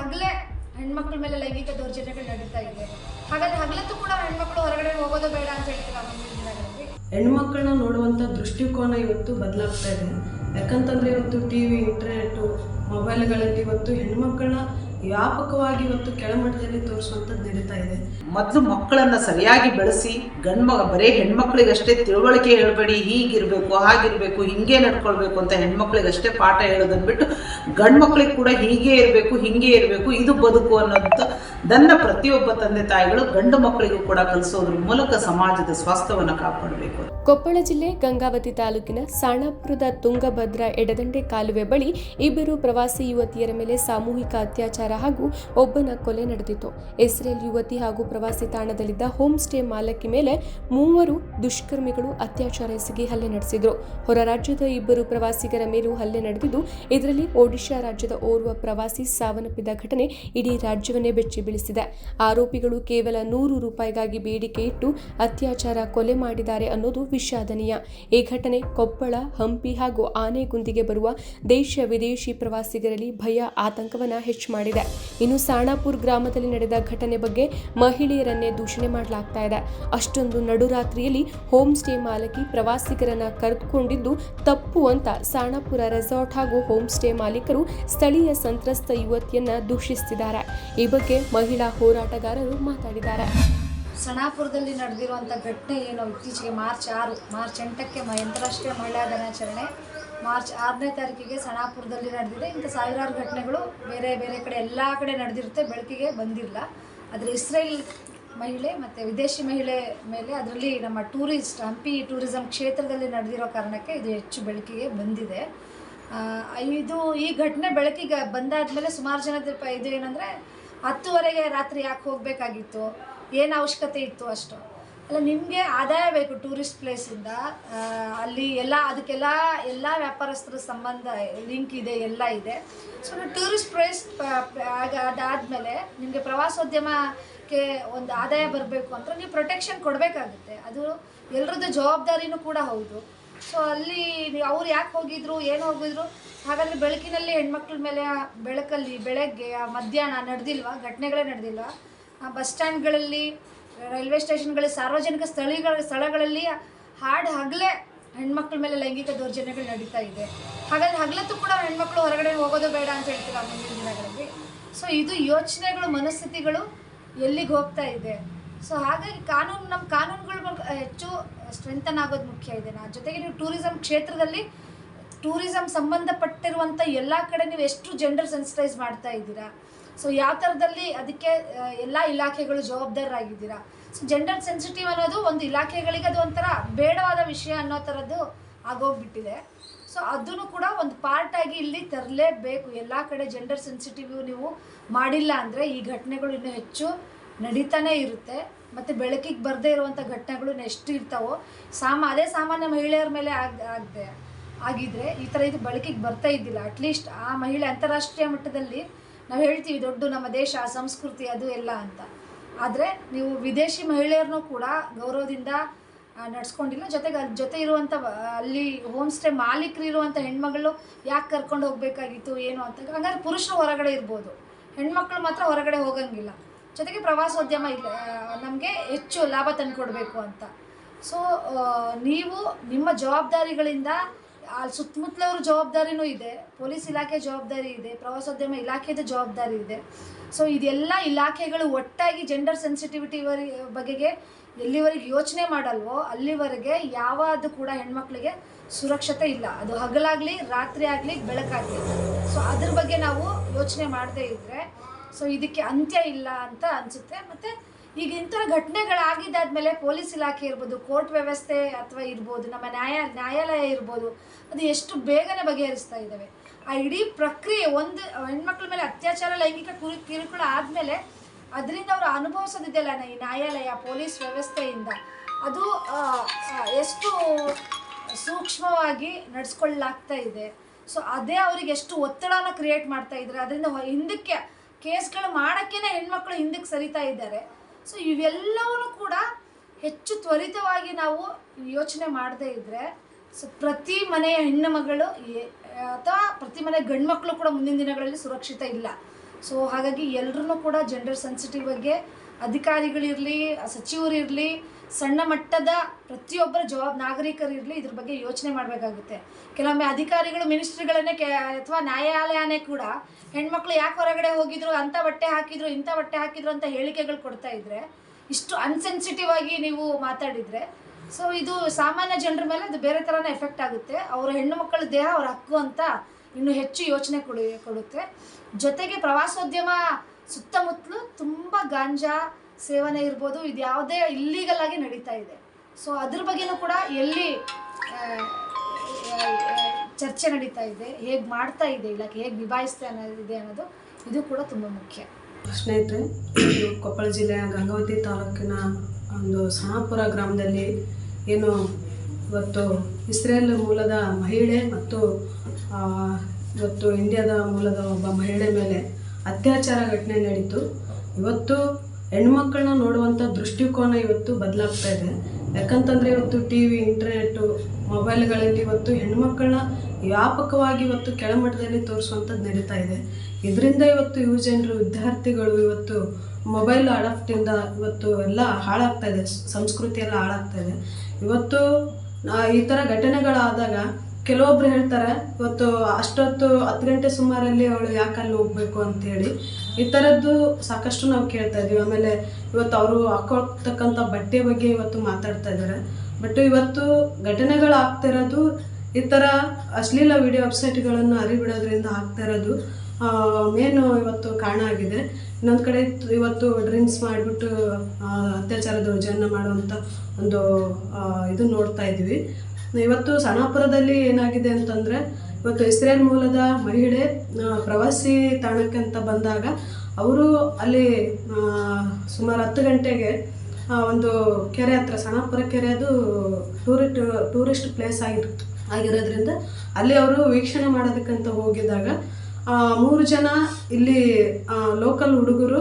ಹಗಲೇ ಹೆಣ್ಮಕ್ಳ ಮೇಲೆ ಲೈಂಗಿಕ ದೌರ್ಜನ್ಯಗಳು ನಡೀತಾ ಇದೆ. ಹಾಗಾದ್ರೆ ಹಗಲತ್ತು ಕೂಡ ಹೆಣ್ಮಕ್ಳು ಹೊರಗಡೆ ಹೋಗೋದು ಬೇಡ ಅಂತ ಹೇಳ್ತೀರಾ ಮುಂದಿನ ದಿನಗಳಲ್ಲಿ ಹೆಣ್ಮಕ್ಳನ್ನ ನೋಡುವಂತ ದೃಷ್ಟಿಕೋನ ಇವತ್ತು ಬದಲಾಗ್ತಾ ಇದೆ. ಯಾಕಂತಂದ್ರೆ ಇವತ್ತು ಟಿವಿ ಇಂಟರ್ನೆಟ್ ಮೊಬೈಲ್ಗಳಲ್ಲಿ ಇವತ್ತು ಹೆಣ್ಮಕ್ಳನ್ನ ವ್ಯಾಪಕವಾಗಿ ಇವತ್ತು ಕೆಳಮಟ್ಟದಲ್ಲಿ ತೋರಿಸುವಂಥದ್ದು ನಡೀತಾ ಇದೆ. ಮೊದಲು ಮಕ್ಕಳನ್ನ ಸರಿಯಾಗಿ ಬೆಳೆಸಿ, ಗಂಡು ಮಗ ಬರೀ ಹೆಣ್ಮಕ್ಳಿಗಷ್ಟೇ ತಿಳುವಳಿಕೆ ಹೇಳಬೇಡಿ, ಹೀಗಿರಬೇಕು, ಹಾಗಿರಬೇಕು, ಹಿಂಗೆ ನಡ್ಕೊಳ್ಬೇಕು ಅಂತ ಹೆಣ್ಮಕ್ಳಿಗಷ್ಟೇ ಪಾಠ ಹೇಳೋದನ್ಬಿಟ್ಟು ಗಂಡು ಮಕ್ಳಿಗೆ ಕೂಡ ಹೀಗೆ ಇರಬೇಕು, ಹಿಂಗೆ ಇರಬೇಕು, ಇದು ಬದುಕು ಅನ್ನೋದು ನನ್ನ ಪ್ರತಿಯೊಬ್ಬ ತಂದೆ ತಾಯಿಗಳು ಗಂಡು ಮಕ್ಕಳಿಗೂ ಕೂಡ ಕಲಿಸೋದ್ರ ಮೂಲಕ ಸಮಾಜದ ಸ್ವಾಸ್ಥ್ಯವನ್ನು ಕಾಪಾಡಬೇಕು ಕೊಪ್ಪಳ ಜಿಲ್ಲೆ ಗಂಗಾವತಿ ತಾಲೂಕಿನ ಸಾಣಾಪುರದ ತುಂಗಭದ್ರಾ ಎಡದಂಡೆ ಕಾಲುವೆ ಬಳಿ ಇಬ್ಬರು ಪ್ರವಾಸಿ ಯುವತಿಯರ ಮೇಲೆ ಸಾಮೂಹಿಕ ಅತ್ಯಾಚಾರ ಹಾಗೂ ಒಬ್ಬನ ಕೊಲೆ ನಡೆದಿತ್ತು. ಇಸ್ರೇಲ್ ಯುವತಿ ಹಾಗೂ ಪ್ರವಾಸಿ ತಾಣದಲ್ಲಿದ್ದ ಹೋಮ್ ಸ್ಟೇ ಮಾಲಕಿ ಮೇಲೆ ಮೂವರು ದುಷ್ಕರ್ಮಿಗಳು ಅತ್ಯಾಚಾರ ಎಸಗಿ ಹಲ್ಲೆ ನಡೆಸಿದ್ರು. ಹೊರ ರಾಜ್ಯದ ಇಬ್ಬರು ಪ್ರವಾಸಿಗರ ಮೇಲೂ ಹಲ್ಲೆ ನಡೆದಿದ್ದು, ಇದರಲ್ಲಿ ಒಡಿಶಾ ರಾಜ್ಯದ ಓರ್ವ ಪ್ರವಾಸಿ ಸಾವನ್ನಪ್ಪಿದ ಘಟನೆ ಇಡೀ ರಾಜ್ಯವನ್ನೇ ಬೆಚ್ಚಿ ಬೀಳಿಸಿದೆ. ಆರೋಪಿಗಳು ಕೇವಲ ನೂರು ರೂಪಾಯಿಗಾಗಿ ಬೇಡಿಕೆ ಇಟ್ಟು ಅತ್ಯಾಚಾರ ಕೊಲೆ ಮಾಡಿದ್ದಾರೆ ಅನ್ನೋದು ವಿಷಾದನೀಯ. ಈ ಘಟನೆ ಕೊಪ್ಪಳ, ಹಂಪಿ ಹಾಗೂ ಆನೆಗುಂದಿಗೆ ಬರುವ ದೇಶ ವಿದೇಶಿ ಪ್ರವಾಸಿಗರಲ್ಲಿ ಭಯ, ಆತಂಕವನ್ನ ಹೆಚ್ಚು ಮಾಡಿದೆ. ಇನ್ನು ಸಾಣಾಪುರ್ ಗ್ರಾಮದಲ್ಲಿ ನಡೆದ ಘಟನೆ ಬಗ್ಗೆ ಮಹಿಳೆಯರನ್ನೇ ದೂಷಣೆ ಮಾಡಲಾಗ್ತಾ ಇದೆ. ಅಷ್ಟೊಂದು ನಡುರಾತ್ರಿಯಲ್ಲಿ ಹೋಮ್ ಸ್ಟೇ ಮಾಲಕಿ ಪ್ರವಾಸಿಗರನ್ನ ಕರೆದುಕೊಂಡಿದ್ದು ತಪ್ಪು ಅಂತ ಸಾಣಾಪುರ ರೆಸಾರ್ಟ್ ಹಾಗೂ ಹೋಮ್ ಸ್ಟೇ ಮಾಲೀಕರು ಸ್ಥಳೀಯ ಸಂತ್ರಸ್ತ ಯುವತಿಯನ್ನ ದೂಷಿಸುತ್ತಿದ್ದಾರೆ ಈ ಬಗ್ಗೆ ಮಹಿಳಾ ಹೋರಾಟಗಾರರು ಮಾತಾಡಿದ್ದಾರೆ. ಸಣಾಪುರದಲ್ಲಿ ನಡೆದಿರುವಂಥ ಘಟನೆ ಏನು? ಇತ್ತೀಚೆಗೆ ಮಾರ್ಚ್ ಆರು, ಮಾರ್ಚ್ ಎಂಟಕ್ಕೆ ಅಂತಾರಾಷ್ಟ್ರೀಯ ಮಹಿಳಾ ದಿನಾಚರಣೆ. ಮಾರ್ಚ್ ಆರನೇ ತಾರೀಕಿಗೆ ಸಣಾಪುರದಲ್ಲಿ ನಡೆದಿದೆ. ಇಂಥ ಸಾವಿರಾರು ಘಟನೆಗಳು ಬೇರೆ ಬೇರೆ ಕಡೆ, ಎಲ್ಲ ಕಡೆ ನಡೆದಿರುತ್ತೆ. ಬೆಳಕಿಗೆ ಬಂದಿಲ್ಲ. ಆದರೆ ಇಸ್ರೇಲ್ ಮಹಿಳೆ ಮತ್ತು ವಿದೇಶಿ ಮಹಿಳೆ ಮೇಲೆ ಅದರಲ್ಲಿ ನಮ್ಮ ಟೂರಿಸ್ಟ್, ಹಂಪಿ ಟೂರಿಸಂ ಕ್ಷೇತ್ರದಲ್ಲಿ ನಡೆದಿರೋ ಕಾರಣಕ್ಕೆ ಇದು ಹೆಚ್ಚು ಬೆಳಕಿಗೆ ಬಂದಿದೆ. ಇದು ಈ ಘಟನೆ ಬೆಳಕಿಗೆ ಬಂದಾದ ಮೇಲೆ ಸುಮಾರು ಜನದ ಪ- ಇದು ಏನಂದರೆ ಹತ್ತುವರೆಗೆ ರಾತ್ರಿ ಯಾಕೆ ಹೋಗಬೇಕಾಗಿತ್ತು? ಏನು ಅವಶ್ಯಕತೆ ಇತ್ತು ಅಷ್ಟು. ಅಲ್ಲ, ನಿಮಗೆ ಆದಾಯ ಬೇಕು ಟೂರಿಸ್ಟ್ ಪ್ಲೇಸಿಂದ ಅಲ್ಲಿ ಎಲ್ಲ, ಅದಕ್ಕೆಲ್ಲ ಎಲ್ಲ ವ್ಯಾಪಾರಸ್ಥರ ಸಂಬಂಧ ಲಿಂಕ್ ಇದೆ, ಎಲ್ಲ ಇದೆ. ಸೊ ಟೂರಿಸ್ಟ್ ಪ್ಲೇಸ್ ಅದಾದಮೇಲೆ ನಿಮಗೆ ಪ್ರವಾಸೋದ್ಯಮಕ್ಕೆ ಒಂದು ಆದಾಯ ಬರಬೇಕು ಅಂತ ನೀವು ಪ್ರೊಟೆಕ್ಷನ್ ಕೊಡಬೇಕಾಗುತ್ತೆ. ಅದು ಎಲ್ಲರದ್ದು ಜವಾಬ್ದಾರಿನೂ ಕೂಡ ಹೌದು. ಸೊ ಅಲ್ಲಿ ಅವ್ರು ಯಾಕೆ ಹೋಗಿದ್ರು, ಏನು ಹೋಗಿದ್ರು? ಹಾಗಾದರೆ ಬೆಳಕಿನಲ್ಲಿ ಹೆಣ್ಮಕ್ಳ ಮೇಲೆ ಬೆಳಕಲ್ಲಿ, ಬೆಳಗ್ಗೆ ಮಧ್ಯಾಹ್ನ ನಡೆದಿಲ್ವಾ? ಘಟನೆಗಳೇ ನಡೆದಿಲ್ವಾ? ಬಸ್ ಸ್ಟ್ಯಾಂಡ್ಗಳಲ್ಲಿ, ರೈಲ್ವೆ ಸ್ಟೇಷನ್ಗಳಲ್ಲಿ, ಸಾರ್ವಜನಿಕ ಸ್ಥಳಗಳ, ಸ್ಥಳಗಳಲ್ಲಿ ಹಾಡು ಹಗಲೇ ಹೆಣ್ಮಕ್ಳ ಮೇಲೆ ಲೈಂಗಿಕ ದೌರ್ಜನ್ಯಗಳು ನಡೀತಾ ಇದೆ. ಹಾಗಾದ್ರೆ ಹಗಲತ್ತು ಕೂಡ ಹೆಣ್ಮಕ್ಳು ಹೊರಗಡೆ ಹೋಗೋದು ಬೇಡ ಅಂತ ಹೇಳ್ತೀರಾ ಮುಂದಿನ ದಿನಗಳಲ್ಲಿ? ಸೊ ಇದು ಯೋಚನೆಗಳು, ಮನಸ್ಥಿತಿಗಳು ಎಲ್ಲಿಗೆ ಹೋಗ್ತಾ ಇದೆ? ಸೊ ಹಾಗಾಗಿ ಕಾನೂನು, ನಮ್ಮ ಕಾನೂನುಗಳು ಬಗ್ಗೆ ಹೆಚ್ಚು ಸ್ಟ್ರೆಂಥನ್ ಆಗೋದು ಮುಖ್ಯ ಇದೆ. ನಾ ಜೊತೆಗೆ ನೀವು ಟೂರಿಸಂ ಕ್ಷೇತ್ರದಲ್ಲಿ ಟೂರಿಸಂ ಸಂಬಂಧಪಟ್ಟಿರುವಂಥ ಎಲ್ಲ ಕಡೆ ನೀವು ಎಷ್ಟು ಜೆಂಡರ್ ಸೆನ್ಸಿಟೈಸ್ ಮಾಡ್ತಾ ಇದ್ದೀರಾ? ಸೊ ಯಾವ ಥರದಲ್ಲಿ ಅದಕ್ಕೆ ಎಲ್ಲ ಇಲಾಖೆಗಳು ಜವಾಬ್ದಾರರಾಗಿದ್ದೀರಾ? ಸೊ ಜೆಂಡರ್ ಸೆನ್ಸಿಟಿವ್ ಅನ್ನೋದು ಒಂದು ಇಲಾಖೆಗಳಿಗೆ ಅದು ಒಂಥರ ಬೇಡವಾದ ವಿಷಯ ಅನ್ನೋ ಥರದ್ದು ಆಗೋಗ್ಬಿಟ್ಟಿದೆ. ಸೊ ಅದನ್ನು ಕೂಡ ಒಂದು ಪಾರ್ಟ್ ಆಗಿ ಇಲ್ಲಿ ತರಲೇಬೇಕು. ಎಲ್ಲ ಕಡೆ ಜೆಂಡರ್ ಸೆನ್ಸಿಟಿವ್ ನೀವು ಮಾಡಿಲ್ಲ ಅಂದರೆ ಈ ಘಟನೆಗಳು ಇನ್ನೂ ಹೆಚ್ಚು ನಡೀತಾನೆ ಇರುತ್ತೆ. ಮತ್ತು ಬೆಳಕಿಗೆ ಬರದೇ ಇರುವಂಥ ಘಟನೆಗಳು ಎಷ್ಟು ಇರ್ತಾವೋ, ಸಾಮ, ಅದೇ ಸಾಮಾನ್ಯ ಮಹಿಳೆಯರ ಮೇಲೆ ಆಗ ಆಗದೆ. ಆಗಿದ್ರೆ ಈ ಥರ ಇದು ಬೆಳಕಿಗೆ ಬರ್ತಾ ಇದ್ದಿಲ್ಲ. ಅಟ್ಲೀಸ್ಟ್ ಆ ಮಹಿಳೆ ಅಂತಾರಾಷ್ಟ್ರೀಯ ಮಟ್ಟದಲ್ಲಿ ನಾವು ಹೇಳ್ತೀವಿ ದೊಡ್ಡ ನಮ್ಮ ದೇಶ, ಸಂಸ್ಕೃತಿ ಅದು ಎಲ್ಲ ಅಂತ. ಆದರೆ ನೀವು ವಿದೇಶಿ ಮಹಿಳೆಯರನ್ನೂ ಕೂಡ ಗೌರವದಿಂದ ನಡ್ಸ್ಕೊಂಡಿಲ್ಲ. ಜೊತೆಗೆ ಅದ್ರ ಜೊತೆ ಇರುವಂಥ ಅಲ್ಲಿ ಹೋಮ್ ಸ್ಟೇ ಮಾಲೀಕರು ಇರುವಂಥ ಹೆಣ್ಮಗಳು ಯಾಕೆ ಕರ್ಕೊಂಡು ಹೋಗಬೇಕಾಗಿತ್ತು, ಏನು ಅಂತ ಹಂಗಾದ್ರೆ ಪುರುಷರು ಹೊರಗಡೆ ಇರ್ಬೋದು. ಹೆಣ್ಮಕ್ಳು ಮಾತ್ರ ಹೊರಗಡೆ ಹೋಗಂಗಿಲ್ಲ. ಜೊತೆಗೆ ಪ್ರವಾಸೋದ್ಯಮ ಇಲ್ಲ ನಮಗೆ ಹೆಚ್ಚು ಲಾಭ ತಂದುಕೊಡ್ಬೇಕು ಅಂತ. ಸೊ ನೀವು ನಿಮ್ಮ ಜವಾಬ್ದಾರಿಗಳಿಂದ ಅಲ್ಲಿ ಸುತ್ತಮುತ್ತಲವ್ರ ಜವಾಬ್ದಾರಿನೂ ಇದೆ, ಪೊಲೀಸ್ ಇಲಾಖೆ ಜವಾಬ್ದಾರಿ ಇದೆ, ಪ್ರವಾಸೋದ್ಯಮ ಇಲಾಖೆದು ಜವಾಬ್ದಾರಿ ಇದೆ. ಸೊ ಇದೆಲ್ಲ ಇಲಾಖೆಗಳು ಒಟ್ಟಾಗಿ ಜೆಂಡರ್ ಸೆನ್ಸಿಟಿವಿಟಿ ಬಗೆಗೆ ಎಲ್ಲಿವರೆಗೆ ಯೋಚನೆ ಮಾಡಲ್ವೋ ಅಲ್ಲಿವರೆಗೆ ಯಾವುದು ಕೂಡ ಹೆಣ್ಮಕ್ಳಿಗೆ ಸುರಕ್ಷತೆ ಇಲ್ಲ. ಅದು ಹಗಲಾಗಲಿ, ರಾತ್ರಿ ಆಗಲಿ, ಬೆಳಕಾಗಲಿ. ಸೊ ಅದ್ರ ಬಗ್ಗೆ ನಾವು ಯೋಚನೆ ಮಾಡದೇ ಇದ್ದರೆ ಸೊ ಇದಕ್ಕೆ ಅಂತ್ಯ ಇಲ್ಲ ಅಂತ ಅನಿಸುತ್ತೆ. ಮತ್ತು ಈಗ ಇಂಥ ಘಟನೆಗಳಾಗಿದ್ದಾದ್ಮೇಲೆ ಪೊಲೀಸ್ ಇಲಾಖೆ ಇರ್ಬೋದು, ಕೋರ್ಟ್ ವ್ಯವಸ್ಥೆ ಅಥವಾ ಇರ್ಬೋದು, ನಮ್ಮ ನ್ಯಾಯ, ನ್ಯಾಯಾಲಯ ಇರ್ಬೋದು, ಅದು ಎಷ್ಟು ಬೇಗನೆ ಬಗೆಹರಿಸ್ತಾ ಇದ್ದಾವೆ? ಆ ಇಡೀ ಪ್ರಕ್ರಿಯೆ ಒಂದು ಹೆಣ್ಮಕ್ಳ ಮೇಲೆ ಅತ್ಯಾಚಾರ, ಲೈಂಗಿಕ ಕುರಿ, ಕಿರುಕುಳ ಆದಮೇಲೆ ಅದರಿಂದ ಅವರು ಅನುಭವಿಸೋದಿದೆಯಲ್ಲ ಈ ನ್ಯಾಯಾಲಯ, ಪೊಲೀಸ್ ವ್ಯವಸ್ಥೆಯಿಂದ. ಅದು ಎಷ್ಟು ಸೂಕ್ಷ್ಮವಾಗಿ ನಡೆಸ್ಕೊಳ್ಳಲಾಗ್ತಾ ಇದೆ. ಸೊ, ಅದೇ ಅವ್ರಿಗೆ ಎಷ್ಟು ಒತ್ತಡನ ಕ್ರಿಯೇಟ್ ಮಾಡ್ತಾ ಇದ್ದಾರೆ. ಅದರಿಂದ ಹಿಂದಕ್ಕೆ ಕೇಸ್ಗಳು ಮಾಡೋಕ್ಕೇನೆ ಹೆಣ್ಮಕ್ಳು ಹಿಂದಕ್ಕೆ ಸರಿತಾ ಇದ್ದಾರೆ. ಸೊ ಇವೆಲ್ಲವೂ ಕೂಡ ಹೆಚ್ಚು ತ್ವರಿತವಾಗಿ ನಾವು ಯೋಚನೆ ಮಾಡದೇ ಇದ್ದರೆ ಸೊ ಪ್ರತಿ ಮನೆಯ ಹೆಣ್ಣು ಮಗಳು ಅಥವಾ ಪ್ರತಿ ಮನೆ ಗಂಡ್ಮಕ್ಳು ಕೂಡ ಮುಂದಿನ ದಿನಗಳಲ್ಲಿ ಸುರಕ್ಷಿತ ಇಲ್ಲ. ಸೊ ಹಾಗಾಗಿ ಎಲ್ಲರೂ ಕೂಡ ಜೆಂಡರ್ ಸೆನ್ಸಿಟಿವ್ ಬಗ್ಗೆ ಅಧಿಕಾರಿಗಳಿರಲಿ, ಸಚಿವರಿರಲಿ ಸಣ್ಣ ಮಟ್ಟದ ಪ್ರತಿಯೊಬ್ಬರ ಜವಾಬ್ ನಾಗರಿಕರಿರಲಿ ಇದ್ರ ಬಗ್ಗೆ ಯೋಚನೆ ಮಾಡಬೇಕಾಗುತ್ತೆ. ಕೆಲವೊಮ್ಮೆ ಅಧಿಕಾರಿಗಳು, ಮಿನಿಸ್ಟ್ರಿಗಳನ್ನೇ ಕೆ, ಅಥವಾ ನ್ಯಾಯಾಲಯನೇ ಕೂಡ ಹೆಣ್ಮಕ್ಳು ಯಾಕೆ ಹೊರಗಡೆ ಹೋಗಿದ್ರು ಅಂಥ ಬಟ್ಟೆ ಹಾಕಿದ್ರು, ಇಂಥ ಬಟ್ಟೆ ಹಾಕಿದ್ರು ಅಂತ ಹೇಳಿಕೆಗಳು ಕೊಡ್ತಾ ಇದ್ರೆ, ಇಷ್ಟು ಅನ್ಸೆನ್ಸಿಟಿವ್ ಆಗಿ ನೀವು ಮಾತಾಡಿದರೆ, ಸೊ ಇದು ಸಾಮಾನ್ಯ ಜನರ ಮೇಲೆ ಅದು ಬೇರೆ ಥರನೇ ಎಫೆಕ್ಟ್ ಆಗುತ್ತೆ. ಅವರ ಹೆಣ್ಣು ಮಕ್ಕಳ ದೇಹ, ಅವ್ರ ಹಕ್ಕು ಅಂತ ಇನ್ನೂ ಹೆಚ್ಚು ಯೋಚನೆ ಕೊಡಿ, ಕೊಡುತ್ತೆ. ಜೊತೆಗೆ ಪ್ರವಾಸೋದ್ಯಮ ಸುತ್ತಮುತ್ತಲು ತುಂಬ ಗಾಂಜಾ ಸೇವನೆ ಇರ್ಬೋದು, ಇದು ಯಾವುದೇ ಇಲ್ಲೀಗಲ್ ಆಗಿ ನಡೀತಾ ಇದೆ. ಸೊ ಅದ್ರ ಬಗ್ಗೆನೂ ಕೂಡ ಎಲ್ಲಿ ಚರ್ಚೆ ನಡೀತಾ ಇದೆ, ಹೇಗೆ ಮಾಡ್ತಾ ಇದೆ, ಇಲಾಖೆ ಹೇಗೆ ನಿಭಾಯಿಸ್ತಾ ಅನ್ನೋದಿದೆ ಅನ್ನೋದು ಇದು ಕೂಡ ತುಂಬ ಮುಖ್ಯ. ಸ್ನೇಹಿತರೆ ಕೊಪ್ಪಳ ಜಿಲ್ಲೆಯ ಗಂಗಾವತಿ ತಾಲೂಕಿನ ಒಂದು ಸಣಾಪುರ ಗ್ರಾಮದಲ್ಲಿ ಏನು ಇವತ್ತು ಇಸ್ರೇಲ್ ಮೂಲದ ಮಹಿಳೆ ಮತ್ತು ಇವತ್ತು ಇಂಡಿಯಾದ ಮೂಲದ ಒಬ್ಬ ಮಹಿಳೆ ಮೇಲೆ ಅತ್ಯಾಚಾರ ಘಟನೆ ನಡೀತು. ಇವತ್ತು ಹೆಣ್ಮಕ್ಳನ್ನ ನೋಡುವಂಥ ದೃಷ್ಟಿಕೋನ ಇವತ್ತು ಬದಲಾಗ್ತಾ ಇದೆ. ಯಾಕಂತಂದರೆ ಇವತ್ತು ಟಿ ವಿ ಇಂಟರ್ನೆಟ್ಟು ಮೊಬೈಲ್ಗಳಲ್ಲಿ ಇವತ್ತು ಹೆಣ್ಮಕ್ಳನ್ನ ವ್ಯಾಪಕವಾಗಿ ಇವತ್ತು ಕೆಳಮಟ್ಟದಲ್ಲಿ ತೋರಿಸುವಂಥದ್ದು ನಡೀತಾ ಇದೆ. ಇದರಿಂದ ಇವತ್ತು ಯುವ ಜನರು ವಿದ್ಯಾರ್ಥಿಗಳು ಇವತ್ತು ಮೊಬೈಲ್ ಅಡಾಪ್ಟಿಂದ ಇವತ್ತು ಎಲ್ಲ ಹಾಳಾಗ್ತಾ ಇದೆ. ಸಂಸ್ಕೃತಿ ಎಲ್ಲ ಹಾಳಾಗ್ತಾ ಇದೆ. ಇವತ್ತು ಈ ಥರ ಘಟನೆಗಳಾದಾಗ ಕೆಲವೊಬ್ರು ಹೇಳ್ತಾರೆ, ಇವತ್ತು ಅಷ್ಟೊತ್ತು ಹತ್ತು ಗಂಟೆ ಸುಮಾರಲ್ಲಿ ಅವಳು ಯಾಕೆ ಅಲ್ಲಿ ಹೋಗ್ಬೇಕು ಅಂತೇಳಿ. ಈ ಥರದ್ದು ಸಾಕಷ್ಟು ನಾವು ಕೇಳ್ತಾ ಇದ್ದೀವಿ. ಆಮೇಲೆ ಇವತ್ತು ಅವರು ಹಾಕೊಳ್ತಕ್ಕಂಥ ಬಟ್ಟೆ ಬಗ್ಗೆ ಇವತ್ತು ಮಾತಾಡ್ತಾ ಇದ್ದಾರೆ. ಬಟ್ ಇವತ್ತು ಘಟನೆಗಳು ಆಗ್ತಿರೋದು ಈ ಥರ ಅಶ್ಲೀಲ ವಿಡಿಯೋ ವೆಬ್ಸೈಟ್ಗಳನ್ನು ಅರಿಬಿಡೋದ್ರಿಂದ ಆಗ್ತಾ ಇರೋದು ಮೇನ್ ಇವತ್ತು ಕಾರಣ ಆಗಿದೆ. ಇನ್ನೊಂದು ಕಡೆ ಇವತ್ತು ಡ್ರಿಂಕ್ಸ್ ಮಾಡಿಬಿಟ್ಟು ಅತ್ಯಾಚಾರ ದೌರ್ಜನ್ಯ ಮಾಡುವಂಥ ಒಂದು ಇದು ನೋಡ್ತಾ ಇದ್ವಿ ಇವತ್ತು ಸಣಾಪುರದಲ್ಲಿ ಏನಾಗಿದೆ ಅಂತಂದರೆ ಇವತ್ತು ಇಸ್ರೇಲ್ ಮೂಲದ ಮಹಿಳೆ ಪ್ರವಾಸಿ ತಾಣಕ್ಕೆ ಅಂತ ಬಂದಾಗ ಅವರು ಅಲ್ಲಿ ಸುಮಾರು ಹತ್ತು ಗಂಟೆಗೆ ಒಂದು ಕೆರೆ ಹತ್ರ ಸಣಾಪುರ ಕೆರೆ ಅದು ಟೂರಿಸ್ಟ್ ಟೂರಿಸ್ಟ್ ಪ್ಲೇಸ್ ಆಗಿರುತ್ತೆ ಆಗಿರೋದ್ರಿಂದ ಅಲ್ಲಿ ಅವರು ವೀಕ್ಷಣೆ ಮಾಡೋದಕ್ಕಂತ ಹೋಗಿದಾಗ ಮೂರು ಜನ ಇಲ್ಲಿ ಲೋಕಲ್ ಹುಡುಗರು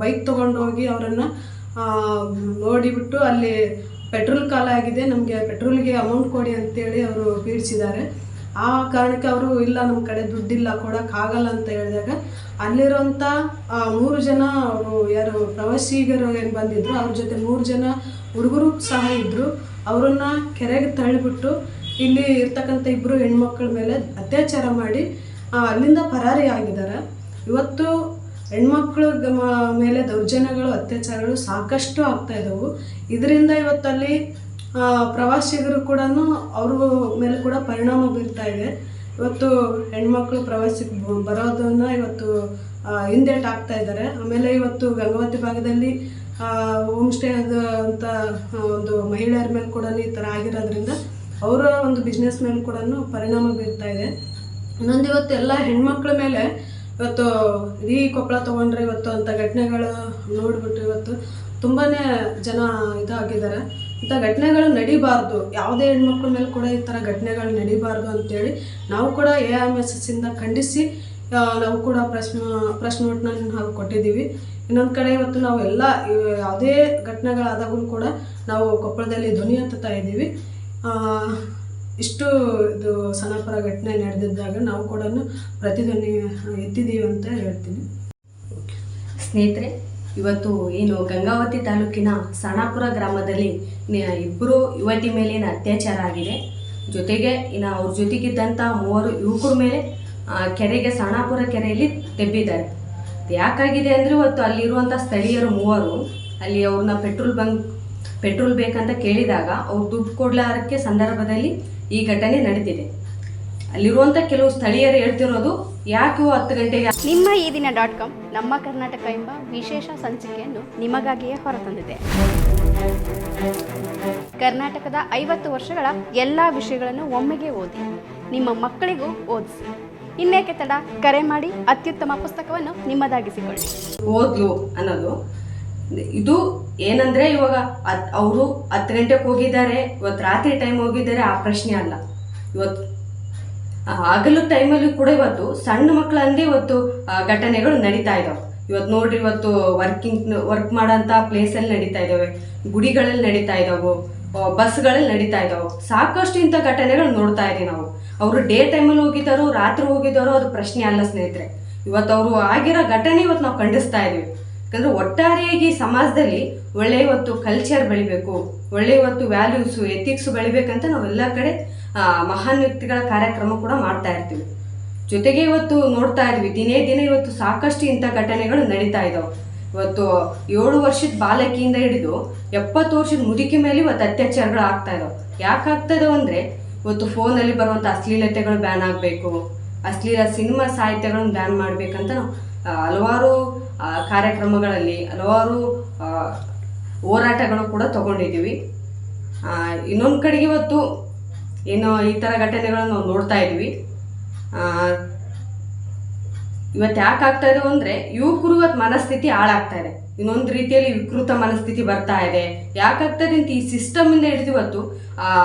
ಬೈಕ್ ತೊಗೊಂಡೋಗಿ ಅವರನ್ನು ನೋಡಿಬಿಟ್ಟು ಅಲ್ಲಿ ಪೆಟ್ರೋಲ್ ಕಾಲ ಆಗಿದೆ, ನಮಗೆ ಪೆಟ್ರೋಲ್ಗೆ ಅಮೌಂಟ್ ಕೊಡಿ ಅಂತೇಳಿ ಅವರು ಪೀಡಿಸಿದ್ದಾರೆ ಆ ಕಾರಣಕ್ಕೆ ಅವರು, ಇಲ್ಲ ನಮ್ಮ ಕಡೆ ದುಡ್ಡಿಲ್ಲ ಕೊಡೋಕ್ಕಾಗಲ್ಲ ಅಂತ ಹೇಳಿದಾಗ ಅಲ್ಲಿರೋಂಥ ಮೂರು ಜನ ಅವರು ಯಾರು ಪ್ರವಾಸಿಗರು ಏನು ಬಂದಿದ್ರು, ಅವ್ರ ಜೊತೆ ಮೂರು ಜನ ಹುಡುಗರು ಸಹ ಇದ್ದರು ಅವರನ್ನು ಕೆರೆಗೆ ತಳ್ಳಿಬಿಟ್ಟು ಇಲ್ಲಿ ಇರ್ತಕ್ಕಂಥ ಇಬ್ಬರು ಹೆಣ್ಮಕ್ಳ ಮೇಲೆ ಅತ್ಯಾಚಾರ ಮಾಡಿ ಅಲ್ಲಿಂದ ಪರಾರಿ ಆಗಿದ್ದಾರೆ. ಇವತ್ತು ಹೆಣ್ಮಕ್ಳ ಮೇಲೆ ದೌರ್ಜನ್ಯಗಳು, ಅತ್ಯಾಚಾರಗಳು ಸಾಕಷ್ಟು ಆಗ್ತಾ ಇದ್ದವು ಇದರಿಂದ ಇವತ್ತಲ್ಲಿ ಪ್ರವಾಸಿಗರು ಕೂಡ ಅವ್ರ ಮೇಲೆ ಕೂಡ ಪರಿಣಾಮ ಬೀರ್ತಾ ಇದೆ. ಇವತ್ತು ಹೆಣ್ಮಕ್ಳು ಪ್ರವಾಸಕ್ಕೆ ಬ- ಬರೋದನ್ನ ಇವತ್ತು ಹಿಂದೇಟ್ ಆಗ್ತಾ ಇದ್ದಾರೆ ಆಮೇಲೆ ಇವತ್ತು ಗಂಗಾವತಿ ಭಾಗದಲ್ಲಿ ಹೋಮ್ ಸ್ಟೇ ಅಂತ ಒಂದು ಮಹಿಳೆಯರ ಮೇಲೆ ಕೂಡ ಈ ಥರ ಆಗಿರೋದ್ರಿಂದ ಅವರ ಒಂದು ಬಿಸ್ನೆಸ್ ಮೇಲೆ ಕೂಡ ಪರಿಣಾಮ ಬೀರ್ತಾ ಇದೆ. ಇನ್ನೊಂದು ಇವತ್ತು ಎಲ್ಲ ಹೆಣ್ಮಕ್ಳ ಮೇಲೆ ಇವತ್ತು ಇಡೀ ಕೊಪ್ಪಳ ತೊಗೊಂಡ್ರೆ ಇವತ್ತು ಅಂಥ ಘಟನೆಗಳು ನೋಡಿಬಿಟ್ಟು ಇವತ್ತು ತುಂಬಾ ಜನ ಇದಾಗಿದ್ದಾರೆ. ಇಂಥ ಘಟನೆಗಳು ನಡಿಬಾರ್ದು. ಯಾವುದೇ ಹೆಣ್ಮಕ್ಳ ಮೇಲೆ ಕೂಡ ಈ ಥರ ಘಟನೆಗಳು ನಡಿಬಾರ್ದು ಅಂತೇಳಿ ನಾವು ಕೂಡ ಎ ಎಂ ಎಸ್ ಎಸ್ ಇಂದ ಖಂಡಿಸಿ ನಾವು ಕೂಡ ಪ್ರಶ್ನೆ ಪ್ರಶ್ನೋಟ್ನ ನಾವು ಕೊಟ್ಟಿದ್ದೀವಿ. ಇನ್ನೊಂದು ಕಡೆ ಇವತ್ತು ನಾವು ಎಲ್ಲ ಯಾವುದೇ ಘಟನೆಗಳಾದಾಗಲೂ ಕೂಡ ನಾವು ಕೊಪ್ಪಳದಲ್ಲಿ ಧ್ವನಿ ಎತ್ತುತ್ತಾ ಇದ್ದೀವಿ. ಇಷ್ಟು ಇದು ಸನಾಪುರ ಘಟನೆ ನಡೆದಿದ್ದಾಗ ನಾವು ಕೂಡ ಪ್ರತಿಧ್ವನಿ ಎತ್ತಿದ್ದೀವಿ ಅಂತ ಹೇಳ್ತೀನಿ. ಸ್ನೇಹಿತರೆ, ಇವತ್ತು ಏನು ಗಂಗಾವತಿ ತಾಲೂಕಿನ ಸಣಾಪುರ ಗ್ರಾಮದಲ್ಲಿ ಇಬ್ಬರು ಯುವತಿ ಮೇಲಿನ ಅತ್ಯಾಚಾರ ಆಗಿದೆ. ಜೊತೆಗೆ ಇನ್ನು ಅವ್ರ ಜೊತೆಗಿದ್ದಂಥ ಮೂವರು ಯುವಕರ ಮೇಲೆ ಕೆರೆಗೆ ಸಣಾಪುರ ಕೆರೆಯಲ್ಲಿ ತೆಬ್ಬಿದ್ದಾರೆ. ಯಾಕಾಗಿದೆ ಅಂದರೆ ಇವತ್ತು ಅಲ್ಲಿರುವಂಥ ಸ್ಥಳೀಯರು ಮೂವರು, ಅಲ್ಲಿ ಅವ್ರನ್ನ ಪೆಟ್ರೋಲ್ ಬಂಕ್ ಪೆಟ್ರೋಲ್ ಬೇಕಂತ ಕೇಳಿದಾಗ ಅವ್ರು ದುಡ್ಡು ಕೊಡ್ಲಾರಕ್ಕೆ ಸಂದರ್ಭದಲ್ಲಿ ಈ ಘಟನೆ ನಡೆದಿದೆ ಅಲ್ಲಿರುವಂಥ ಕೆಲವು ಸ್ಥಳೀಯರು ಹೇಳ್ತಿರೋದು ಯಾಕೋ ಹತ್ತು ಗಂಟೆಗೆ ನಿಮ್ಮ ಈ ದಿನ ಡಾಟ್ ಕಾಮ್ ನಮ್ಮ ಕರ್ನಾಟಕ ಎಂಬ ವಿಶೇಷ ಸಂಚಿಕೆಯನ್ನು ನಿಮಗಾಗಿಯೇ ಹೊರತಂದಿದೆ. ಕರ್ನಾಟಕದ ಐವತ್ತು ವರ್ಷಗಳ ಎಲ್ಲ ವಿಷಯಗಳನ್ನು ಒಮ್ಮೆಗೆ ಓದಿ ನಿಮ್ಮ ಮಕ್ಕಳಿಗೂ ಓದಿಸಿ. ಇನ್ನೇಕೆ ತಡ? ಕರೆ ಮಾಡಿ ಅತ್ಯುತ್ತಮ ಪುಸ್ತಕವನ್ನು ನಿಮ್ಮದಾಗಿಸಿಕೊಳ್ಳಿ. ಓದ್ಲು ಅನ್ನೋದು ಇದು ಏನಂದ್ರೆ ಇವಾಗ ಅವರು ಹತ್ತು ಗಂಟೆಗೆ ಹೋಗಿದ್ದಾರೆ, ಇವತ್ತು ರಾತ್ರಿ ಟೈಮ್ ಹೋಗಿದ್ದಾರೆ, ಆ ಪ್ರಶ್ನೆ ಅಲ್ಲ. ಇವತ್ತು ಹಗಲು ಟೈಮಲ್ಲಿ ಕೂಡ ಇವತ್ತು ಸಣ್ಣ ಮಕ್ಕಳಂದೇ ಇವತ್ತು ಘಟನೆಗಳು ನಡೀತಾ ಇದಾವೆ. ಇವತ್ತು ನೋಡ್ರಿ ಇವತ್ತು ವರ್ಕಿಂಗ್ ವರ್ಕ್ ಮಾಡೋಂಥ ಪ್ಲೇಸಲ್ಲಿ ನಡೀತಾ ಇದ್ದಾವೆ ಗುಡಿಗಳಲ್ಲಿ ನಡೀತಾ ಇದ್ದಾವೆ ಬಸ್ಗಳಲ್ಲಿ ನಡೀತಾ ಇದ್ದಾವೆ ಸಾಕಷ್ಟು ಇಂಥ ಘಟನೆಗಳು ನೋಡ್ತಾ ಇದ್ದೀವಿ ನಾವು. ಅವರು ಡೇ ಟೈಮಲ್ಲಿ ಹೋಗಿದ್ದಾರೋ, ರಾತ್ರಿ ಹೋಗಿದ್ದಾರೋ ಅದು ಪ್ರಶ್ನೆ ಅಲ್ಲ ಸ್ನೇಹಿತರೆ. ಇವತ್ತು ಅವರು ಆಗಿರೋ ಘಟನೆ ಇವತ್ತು ನಾವು ಖಂಡಿಸ್ತಾ ಇದೀವಿ ಯಾಕಂದ್ರೆ ಒಟ್ಟಾರೆಯಾಗಿ ಸಮಾಜದಲ್ಲಿ ಒಳ್ಳೆಯ ಹೊತ್ತು ಕಲ್ಚರ್ ಬೆಳಿಬೇಕು, ಒಳ್ಳೆಯ ಹೊತ್ತು ವ್ಯಾಲ್ಯೂಸು ಎಥಿಕ್ಸು ಬೆಳಿಬೇಕಂತ ನಾವೆಲ್ಲ ಕಡೆ ಮಹಾನ್ ವ್ಯಕ್ತಿಗಳ ಕಾರ್ಯಕ್ರಮ ಕೂಡ ಮಾಡ್ತಾ ಇರ್ತೀವಿ. ಜೊತೆಗೆ ಇವತ್ತು ನೋಡ್ತಾ ಇದ್ವಿ, ದಿನೇ ದಿನೇ ಇವತ್ತು ಸಾಕಷ್ಟು ಇಂಥ ಘಟನೆಗಳು ನಡೀತಾ ಇದ್ದಾವೆ ಇವತ್ತು ಏಳು ವರ್ಷದ ಬಾಲಕಿಯಿಂದ ಹಿಡಿದು ಎಪ್ಪತ್ತು ವರ್ಷದ ಮುದುಕಿ ಮೇಲೆ ಇವತ್ತು ಅತ್ಯಾಚಾರಗಳು ಆಗ್ತಾ ಇದಾವೆ. ಯಾಕೆ ಇದಾವೆ ಅಂದರೆ, ಇವತ್ತು ಫೋನಲ್ಲಿ ಬರುವಂಥ ಅಶ್ಲೀಲತೆಗಳು ಬ್ಯಾನ್ ಆಗಬೇಕು, ಅಶ್ಲೀಲ ಸಿನಿಮಾ ಸಾಹಿತ್ಯಗಳನ್ನು ಬ್ಯಾನ್ ಮಾಡಬೇಕಂತ ಹಲವಾರು ಕಾರ್ಯಕ್ರಮಗಳಲ್ಲಿ ಹಲವಾರು ಹೋರಾಟಗಳು ಕೂಡ ತಗೊಂಡಿದ್ದೀವಿ. ಇನ್ನೊಂದು ಕಡೆಗೆ ಇವತ್ತು ಏನು ಈ ಥರ ಘಟನೆಗಳನ್ನು ನಾವು ನೋಡ್ತಾ ಇದ್ವಿ. ಇವತ್ತು ಯಾಕೆ ಆಗ್ತಾ ಇದೆ ಅಂದರೆ ಯುವಕರು ಇವತ್ತು ಮನಸ್ಥಿತಿ ಹಾಳಾಗ್ತಾ ಇದೆ. ಇನ್ನೊಂದು ರೀತಿಯಲ್ಲಿ ವಿಕೃತ ಮನಸ್ಥಿತಿ ಬರ್ತಾ ಇದೆ. ಯಾಕಾಗ್ತಾ ಇದೆ ಅಂತ ಈ ಸಿಸ್ಟಮಿಂದ ಹಿಡಿದು ಇವತ್ತು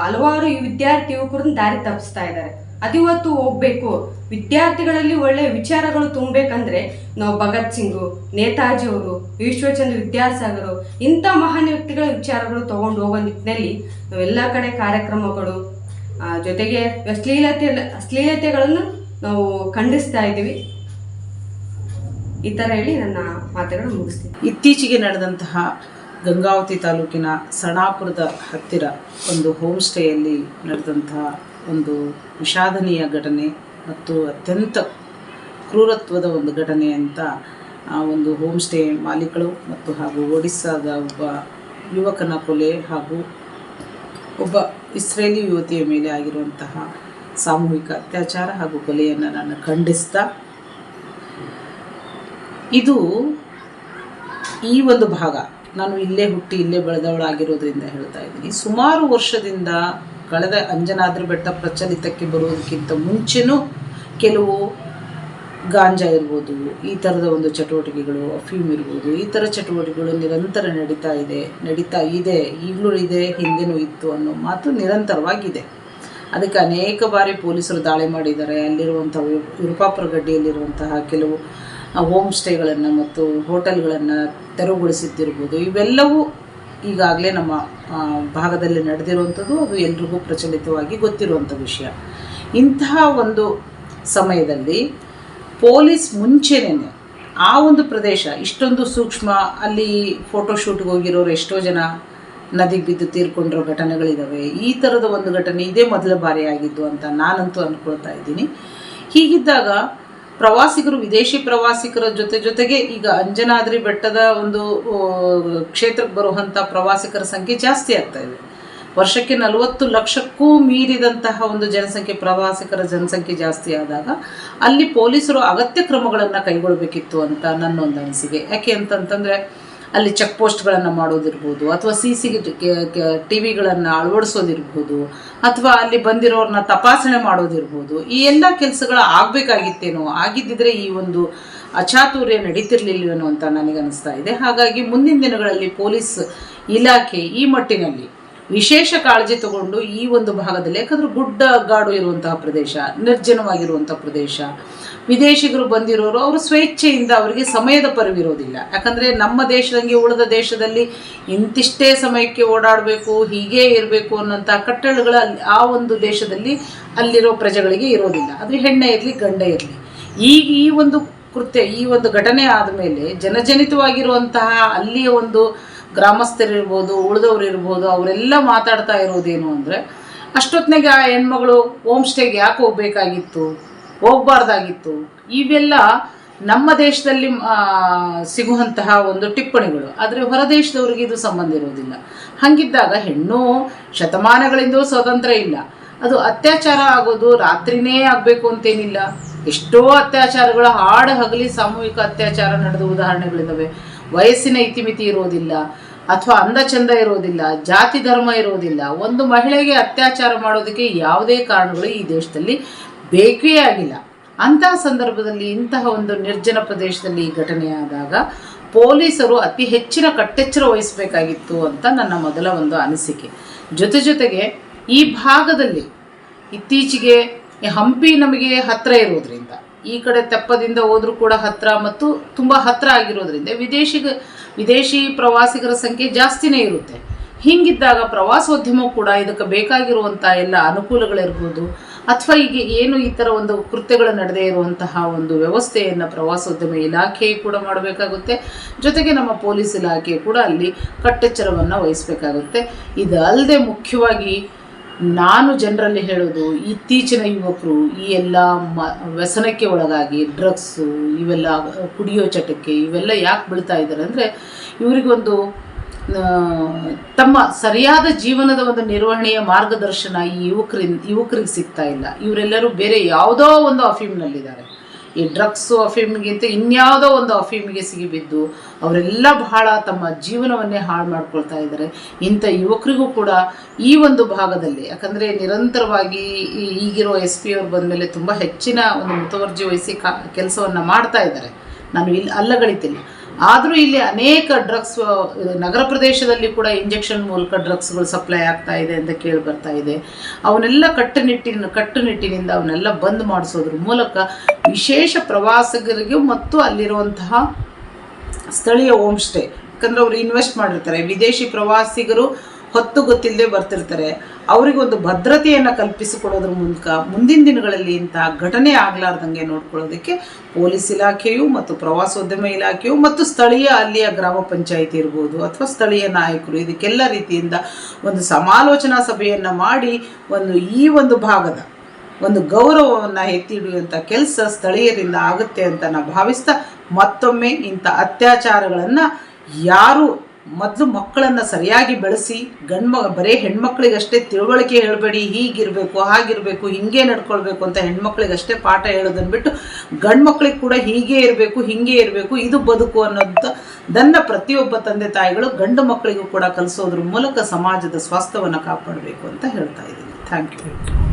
ಹಲವಾರು ವಿದ್ಯಾರ್ಥಿ ಯುವಕರನ್ನ ದಾರಿ ತಪ್ಪಿಸ್ತಾ ಇದ್ದಾರೆ. ಅದಿವತ್ತು ಹೋಗ್ಬೇಕು. ವಿದ್ಯಾರ್ಥಿಗಳಲ್ಲಿ ಒಳ್ಳೆಯ ವಿಚಾರಗಳು ತುಂಬಬೇಕಂದ್ರೆ ನಾವು ಭಗತ್ ಸಿಂಗು, ನೇತಾಜಿ ಅವರು ಈಶ್ವರಚಂದ್ರ ವಿದ್ಯಾಸಾಗರು ಇಂಥ ಮಹಾನ್ ವ್ಯಕ್ತಿಗಳ ವಿಚಾರಗಳು ತಗೊಂಡು ಹೋಗೋ ನಿಟ್ಟಿನಲ್ಲಿ ನಾವೆಲ್ಲ ಕಡೆ ಕಾರ್ಯಕ್ರಮಗಳು ಜೊತೆಗೆ ಅಶ್ಲೀಲತೆ, ಅಶ್ಲೀಲತೆಗಳನ್ನು ನಾವು ಖಂಡಿಸ್ತಾ ಇದ್ದೀವಿ. ಈ ಥರ ಹೇಳಿ ನನ್ನ ಮಾತುಗಳನ್ನು ಮುಗಿಸ್ತೀನಿ. ಇತ್ತೀಚೆಗೆ ನಡೆದಂತಹ ಗಂಗಾವತಿ ತಾಲೂಕಿನ ಸಣಾಪುರದ ಹತ್ತಿರ ಒಂದು ಹೋಮ್ ಸ್ಟೇಯಲ್ಲಿ ನಡೆದಂತಹ ಒಂದು ವಿಷಾದನೀಯ ಘಟನೆ ಮತ್ತು ಅತ್ಯಂತ ಕ್ರೂರತ್ವದ ಒಂದು ಘಟನೆ ಅಂತ ಆ ಒಂದು ಹೋಮ್ ಸ್ಟೇ ಮಾಲೀಕರು ಮತ್ತು ಹಾಗೂ ಒಡಿಸ್ಸಾದ ಒಬ್ಬ ಯುವಕನ ಕೊಲೆ ಹಾಗೂ ಒಬ್ಬ ಇಸ್ರೇಲಿ ಯುವತಿಯ ಮೇಲೆ ಆಗಿರುವಂತಹ ಸಾಮೂಹಿಕ ಅತ್ಯಾಚಾರ ಹಾಗೂ ಕೊಲೆಯನ್ನು ನಾನು ಖಂಡಿಸ್ತಾ ಇದು ಈ ಒಂದು ಭಾಗ ನಾನು ಇಲ್ಲೇ ಹುಟ್ಟಿ ಇಲ್ಲೇ ಬೆಳೆದವಳಾಗಿರೋದ್ರಿಂದ ಹೇಳ್ತಾ ಇದ್ದೀನಿ. ಸುಮಾರು ವರ್ಷದಿಂದ ಕಳೆದ ಅಂಜನಾದ್ರಿ ಬೆಟ್ಟ ಪ್ರಚಲಿತಕ್ಕೆ ಬರುವುದಕ್ಕಿಂತ ಮುಂಚೆನೂ ಕೆಲವು ಗಾಂಜಾ ಇರ್ಬೋದು, ಈ ಥರದ ಒಂದು ಚಟುವಟಿಕೆಗಳು, ಅಫ್ಯೂಮ್ ಇರ್ಬೋದು, ಈ ಥರ ಚಟುವಟಿಕೆಗಳು ನಿರಂತರ ನಡೀತಾ ಇದೆ ನಡೀತಾ ಇದೆ, ಈಗಲೂ ಇದೆ, ಹಿಂದೆನೂ ಇತ್ತು ಅನ್ನೋ ಮಾತು ನಿರಂತರವಾಗಿದೆ. ಅದಕ್ಕೆ ಅನೇಕ ಬಾರಿ ಪೊಲೀಸರು ದಾಳಿ ಮಾಡಿದ್ದಾರೆ. ಅಲ್ಲಿರುವಂಥ ವಿರುಪಾಪುರ ಗಡ್ಡಿಯಲ್ಲಿರುವಂತಹ ಕೆಲವು ಹೋಮ್ ಸ್ಟೇಗಳನ್ನು ಮತ್ತು ಹೋಟೆಲ್ಗಳನ್ನು ತೆರವುಗೊಳಿಸಿದ್ದಿರ್ಬೋದು. ಇವೆಲ್ಲವೂ ಈಗಾಗಲೇ ನಮ್ಮ ಭಾಗದಲ್ಲಿ ನಡೆದಿರುವಂಥದ್ದು, ಅದು ಎಲ್ರಿಗೂ ಪ್ರಚಲಿತವಾಗಿ ಗೊತ್ತಿರುವಂಥ ವಿಷಯ. ಇಂತಹ ಒಂದು ಸಮಯದಲ್ಲಿ ಪೊಲೀಸ್ ಮುಂಚೆನೇ ಆ ಒಂದು ಪ್ರದೇಶ, ಇಷ್ಟೊಂದು ಸೂಕ್ಷ್ಮ, ಅಲ್ಲಿ ಫೋಟೋಶೂಟ್ಗೆ ಹೋಗಿರೋರು ಎಷ್ಟೋ ಜನ ನದಿಗೆ ಬಿದ್ದು ತೀರ್ಕೊಂಡಿರೋ ಘಟನೆಗಳಿದ್ದಾವೆ ಈ ಥರದ ಒಂದು ಘಟನೆ ಇದೇ ಮೊದಲ ಬಾರಿ ಆಗಿದ್ದು ಅಂತ ನಾನಂತೂ ಅಂದ್ಕೊಳ್ತಾ ಇದ್ದೀನಿ. ಹೀಗಿದ್ದಾಗ ಪ್ರವಾಸಿಗರು, ವಿದೇಶಿ ಪ್ರವಾಸಿಗರ ಜೊತೆ ಜೊತೆಗೆ ಈಗ ಅಂಜನಾದ್ರಿ ಬೆಟ್ಟದ ಒಂದು ಕ್ಷೇತ್ರಕ್ಕೆ ಬರುವಂಥ ಪ್ರವಾಸಿಗರ ಸಂಖ್ಯೆ ಜಾಸ್ತಿ ಆಗ್ತಾ ಇದೆ. ವರ್ಷಕ್ಕೆ ನಲವತ್ತು ಲಕ್ಷಕ್ಕೂ ಮೀರಿದಂತಹ ಒಂದು ಜನಸಂಖ್ಯೆ, ಪ್ರವಾಸಿಗರ ಜನಸಂಖ್ಯೆ ಜಾಸ್ತಿ ಆದಾಗ ಅಲ್ಲಿ ಪೊಲೀಸರು ಅಗತ್ಯ ಕ್ರಮಗಳನ್ನು ಕೈಗೊಳ್ಳಬೇಕಿತ್ತು ಅಂತ ನನ್ನ ಒಂದು ಅನಿಸಿಕೆ. ಯಾಕೆ ಅಂತಂತಂದರೆ ಅಲ್ಲಿ ಚೆಕ್ ಪೋಸ್ಟ್ಗಳನ್ನು ಮಾಡೋದಿರ್ಬೋದು ಅಥವಾ ಸಿ ಸಿ ಟಿ ವಿಗಳನ್ನು ಅಳವಡಿಸೋದಿರ್ಬೋದು ಅಥವಾ ಅಲ್ಲಿ ಬಂದಿರೋರನ್ನ ತಪಾಸಣೆ ಮಾಡೋದಿರ್ಬೋದು. ಈ ಎಲ್ಲ ಕೆಲಸಗಳು ಆಗಬೇಕಾಗಿತ್ತೇನೋ, ಆಗಿದ್ದಿದ್ರೆ ಈ ಒಂದು ಅಚಾತುರ್ಯ ನಡೀತಿರ್ಲಿಲ್ವೇನೋ ಅಂತ ನನಗನ್ನಿಸ್ತಾ ಇದೆ. ಹಾಗಾಗಿ ಮುಂದಿನ ದಿನಗಳಲ್ಲಿ ಪೊಲೀಸ್ ಇಲಾಖೆ ಈ ಮಟ್ಟಿನಲ್ಲಿ ವಿಶೇಷ ಕಾಳಜಿ ತಗೊಂಡು ಈ ಒಂದು ಭಾಗದಲ್ಲಿ, ಯಾಕಂದ್ರೆ ಗುಡ್ಡ ಗಾಡು ಇರುವಂತಹ ಪ್ರದೇಶ ನಿರ್ಜನವಾಗಿರುವಂತಹ ಪ್ರದೇಶ, ವಿದೇಶಿಗರು ಬಂದಿರೋರು, ಅವರು ಸ್ವೇಚ್ಛೆಯಿಂದ ಅವರಿಗೆ ಸಮಯದ ಪರವಿರೋದಿಲ್ಲ. ಯಾಕಂದರೆ ನಮ್ಮ ದೇಶದಂಗೆ ಉಳಿದ ದೇಶದಲ್ಲಿ ಇಂತಿಷ್ಟೇ ಸಮಯಕ್ಕೆ ಓಡಾಡಬೇಕು, ಹೀಗೆ ಇರಬೇಕು ಅನ್ನೋಂಥ ಕಟ್ಟಳೆಗಳು ಆ ಒಂದು ದೇಶದಲ್ಲಿ ಅಲ್ಲಿರೋ ಪ್ರಜೆಗಳಿಗೆ ಇರೋದಿಲ್ಲ. ಅದು ಹೆಣ್ಣೆ ಇರಲಿ, ಗಂಡ ಇರಲಿ. ಈಗ ಈ ಒಂದು ಕೃತ್ಯ, ಈ ಒಂದು ಘಟನೆ ಆದಮೇಲೆ ಜನಜನಿತವಾಗಿರುವಂತಹ ಅಲ್ಲಿಯ ಒಂದು ಗ್ರಾಮಸ್ಥರಿರ್ಬೋದು ಉಳಿದವ್ರು ಇರ್ಬೋದು ಅವರೆಲ್ಲ ಮಾತಾಡ್ತಾ ಇರೋದೇನು ಅಂದರೆ ಅಷ್ಟೊತ್ತಿನಾಗೆ ಆ ಹೆಣ್ಮಗಳು ಹೋಮ್ ಸ್ಟೇಗೆ ಯಾಕೆ ಹೋಗ್ಬೇಕಾಗಿತ್ತು, ಹೋಗ್ಬಾರ್ದಾಗಿತ್ತು, ಇವೆಲ್ಲ ನಮ್ಮ ದೇಶದಲ್ಲಿ ಸಿಗುವಂತಹ ಒಂದು ಟಿಪ್ಪಣಿಗಳು. ಆದರೆ ಹೊರ ದೇಶದವ್ರಿಗೆ ಇದು ಸಂಬಂಧ ಇರೋದಿಲ್ಲ. ಹಾಗಿದ್ದಾಗ ಹೆಣ್ಣು ಶತಮಾನಗಳಿಂದ ಸ್ವತಂತ್ರ ಇಲ್ಲ. ಅದು ಅತ್ಯಾಚಾರ ಆಗೋದು ರಾತ್ರಿನೇ ಆಗಬೇಕು ಅಂತೇನಿಲ್ಲ. ಎಷ್ಟೋ ಅತ್ಯಾಚಾರಗಳು, ಹಾಡು, ಹಗಲಿ, ಸಾಮೂಹಿಕ ಅತ್ಯಾಚಾರ ನಡೆದ ಉದಾಹರಣೆಗಳಿದ್ದಾವೆ ವಯಸ್ಸಿನ ಇತಿಮಿತಿ ಇರೋದಿಲ್ಲ. ಅಥವಾ ಅಂದ ಚಂದ ಇರೋದಿಲ್ಲ, ಜಾತಿ ಧರ್ಮ ಇರೋದಿಲ್ಲ, ಒಂದು ಮಹಿಳೆಗೆ ಅತ್ಯಾಚಾರ ಮಾಡೋದಕ್ಕೆ ಯಾವುದೇ ಕಾರಣಗಳು ಈ ದೇಶದಲ್ಲಿ ಬೇಕೇ ಆಗಿಲ್ಲ. ಅಂತಹ ಸಂದರ್ಭದಲ್ಲಿ ಇಂತಹ ಒಂದು ನಿರ್ಜನ ಪ್ರದೇಶದಲ್ಲಿ ಈ ಘಟನೆಯಾದಾಗ ಪೊಲೀಸರು ಅತಿ ಹೆಚ್ಚಿನ ಕಟ್ಟೆಚ್ಚರ ವಹಿಸಬೇಕಾಗಿತ್ತು ಅಂತ ನನ್ನ ಮೊದಲ ಒಂದು ಅನಿಸಿಕೆ. ಜೊತೆ ಜೊತೆಗೆ ಈ ಭಾಗದಲ್ಲಿ ಇತ್ತೀಚೆಗೆ ಹಂಪಿ ನಮಗೆ ಹತ್ತಿರ ಇರೋದ್ರಿಂದ, ಈ ಕಡೆ ತೆಪ್ಪದಿಂದ ಹೋದರೂ ಕೂಡ ಹತ್ತಿರ ಮತ್ತು ತುಂಬ ಹತ್ತಿರ ಆಗಿರೋದ್ರಿಂದ, ವಿದೇಶಿಗ ವಿದೇಶಿ ಪ್ರವಾಸಿಗರ ಸಂಖ್ಯೆ ಜಾಸ್ತಿನೇ ಇರುತ್ತೆ. ಹೀಗಿದ್ದಾಗ ಪ್ರವಾಸೋದ್ಯಮ ಕೂಡ ಇದಕ್ಕೆ ಬೇಕಾಗಿರುವಂಥ ಎಲ್ಲ ಅನುಕೂಲಗಳಿರ್ಬೋದು. ಅಥವಾ ಈಗ ಏನು ಈ ಥರ ಒಂದು ಕೃತ್ಯಗಳು ನಡೆದೇ ಇರುವಂತಹ ಒಂದು ವ್ಯವಸ್ಥೆಯನ್ನು ಪ್ರವಾಸೋದ್ಯಮ ಇಲಾಖೆ ಕೂಡ ಮಾಡಬೇಕಾಗುತ್ತೆ. ಜೊತೆಗೆ ನಮ್ಮ ಪೊಲೀಸ್ ಇಲಾಖೆ ಕೂಡ ಅಲ್ಲಿ ಕಟ್ಟೆಚ್ಚರವನ್ನು ವಹಿಸಬೇಕಾಗುತ್ತೆ. ಇದಲ್ಲದೆ ಮುಖ್ಯವಾಗಿ ನಾನು ಜನರಲ್ಲಿ ಹೇಳೋದು ಇತ್ತೀಚಿನ ಯುವಕರು ಈ ಎಲ್ಲ ಮ, ವ್ಯಸನಕ್ಕೆ ಒಳಗಾಗಿ ಡ್ರಗ್ಸು ಇವೆಲ್ಲ ಕುಡಿಯೋ ಚಟಕ್ಕೆ, ಇವೆಲ್ಲ ಯಾಕೆ ಬೀಳ್ತಾ ಇದ್ದಾರೆ ಅಂದರೆ ಇವರಿಗೊಂದು ತಮ್ಮ ಸರಿಯಾದ ಜೀವನದ ಒಂದು ನಿರ್ವಹಣೆಯ ಮಾರ್ಗದರ್ಶನ ಈ ಯುವಕರಿಂದ, ಯುವಕರಿಗೆ ಸಿಗ್ತಾ ಇಲ್ಲ. ಇವರೆಲ್ಲರೂ ಬೇರೆ ಯಾವುದೋ ಒಂದು ಅಫೀಮ್ನಲ್ಲಿದ್ದಾರೆ ಈ ಡ್ರಗ್ಸು ಅಫೀಮಿಗಿಂತ ಇನ್ಯಾವುದೋ ಒಂದು ಅಫೀಮಿಗೆ ಸಿಗಿಬಿದ್ದು, ಅವರೆಲ್ಲ ಬಹಳ ತಮ್ಮ ಜೀವನವನ್ನೇ ಹಾಳು ಮಾಡ್ಕೊಳ್ತಾ ಇದ್ದಾರೆ. ಇಂಥ ಯುವಕರಿಗೂ ಕೂಡ ಈ ಒಂದು ಭಾಗದಲ್ಲಿ, ಯಾಕಂದರೆ ನಿರಂತರವಾಗಿ ಈಗಿರೋ ಎಸ್ ಪಿ ಅವ್ರು ಬಂದಮೇಲೆ ತುಂಬ ಹೆಚ್ಚಿನ ಒಂದು ಮುತುವರ್ಜಿ ವಹಿಸಿ ಕಾ, ಕೆಲಸವನ್ನು ಮಾಡ್ತಾ ಇದ್ದಾರೆ. ನಾನು ಇಲ್ಲಿ ಅಲ್ಲಗಳಿತಿಲ್ಲ. ಆದರೂ ಇಲ್ಲಿ ಅನೇಕ ಡ್ರಗ್ಸ್ ನಗರ ಪ್ರದೇಶದಲ್ಲಿ ಕೂಡ ಇಂಜೆಕ್ಷನ್ ಮೂಲಕ ಡ್ರಗ್ಸ್ಗಳು ಸಪ್ಲೈ ಆಗ್ತಾ ಇದೆ ಅಂತ ಕೇಳಿ ಬರ್ತಾ ಇದೆ. ಅವನ್ನೆಲ್ಲ ಕಟ್ಟುನಿಟ್ಟಿನ, ಕಟ್ಟುನಿಟ್ಟಿನಿಂದ ಅವನ್ನೆಲ್ಲ ಬಂದ್ ಮಾಡಿಸೋದ್ರ ಮೂಲಕ ವಿಶೇಷ ಪ್ರವಾಸಿಗರಿಗೆ ಮತ್ತು ಅಲ್ಲಿರುವಂತಹ ಸ್ಥಳೀಯ ಹೋಮ್ ಸ್ಟೇ ಯಾಕಂದ್ರೆ ಅವರು ಇನ್ವೆಸ್ಟ್ ಮಾಡಿರ್ತಾರೆ. ವಿದೇಶಿ ಪ್ರವಾಸಿಗರು ಹೊತ್ತು ಗೊತ್ತಿಲ್ಲದೆ ಬರ್ತಿರ್ತಾರೆ. ಅವರಿಗೊಂದು ಭದ್ರತೆಯನ್ನು ಕಲ್ಪಿಸಿಕೊಡೋದ್ರ ಮೂಲಕ ಮುಂದಿನ ದಿನಗಳಲ್ಲಿ ಇಂತಹ ಘಟನೆ ಆಗಲಾರ್ದಂಗೆ ನೋಡ್ಕೊಳ್ಳೋದಕ್ಕೆ ಪೊಲೀಸ್ ಇಲಾಖೆಯು ಮತ್ತು ಪ್ರವಾಸೋದ್ಯಮ ಇಲಾಖೆಯು ಮತ್ತು ಸ್ಥಳೀಯ ಅಲ್ಲಿಯ ಗ್ರಾಮ ಪಂಚಾಯಿತಿ ಇರ್ಬೋದು ಅಥವಾ ಸ್ಥಳೀಯ ನಾಯಕರು ಇದಕ್ಕೆಲ್ಲ ರೀತಿಯಿಂದ ಒಂದು ಸಮಾಲೋಚನಾ ಸಭೆಯನ್ನು ಮಾಡಿ ಒಂದು ಈ ಒಂದು ಭಾಗದ ಒಂದು ಗೌರವವನ್ನು ಎತ್ತಿಡುವಂಥ ಕೆಲಸ ಸ್ಥಳೀಯರಿಂದ ಆಗುತ್ತೆ ಅಂತ ನಾನು ಭಾವಿಸ್ತಾ ಮತ್ತೊಮ್ಮೆ ಇಂಥ ಅತ್ಯಾಚಾರಗಳನ್ನು ಯಾರು ಮೊದಲು ಮಕ್ಕಳನ್ನು ಸರಿಯಾಗಿ ಬೆಳೆಸಿ ಗಂಡ್ಮ ಬರೀ ಹೆಣ್ಮಕ್ಳಿಗಷ್ಟೇ ತಿಳುವಳಿಕೆ ಹೇಳಬೇಡಿ, ಹೀಗಿರಬೇಕು, ಹಾಗಿರಬೇಕು, ಹಿಂಗೆ ನಡ್ಕೊಳ್ಬೇಕು ಅಂತ ಹೆಣ್ಮಕ್ಳಿಗಷ್ಟೇ ಪಾಠ ಹೇಳೋದನ್ಬಿಟ್ಟು ಗಂಡು ಮಕ್ಳಿಗೆ ಕೂಡ ಹೀಗೆ ಇರಬೇಕು, ಹಿಂಗೆ ಇರಬೇಕು, ಇದು ಬದುಕು ಅನ್ನೋದನ್ನು ಪ್ರತಿಯೊಬ್ಬ ತಂದೆ ತಾಯಿಗಳು ಗಂಡು ಮಕ್ಕಳಿಗೂ ಕೂಡ ಕಲಿಸೋದ್ರ ಮೂಲಕ ಸಮಾಜದ ಸ್ವಾಸ್ಥ್ಯವನ್ನು ಕಾಪಾಡಬೇಕು ಅಂತ ಹೇಳ್ತಾ ಇದ್ದೀನಿ. Thank you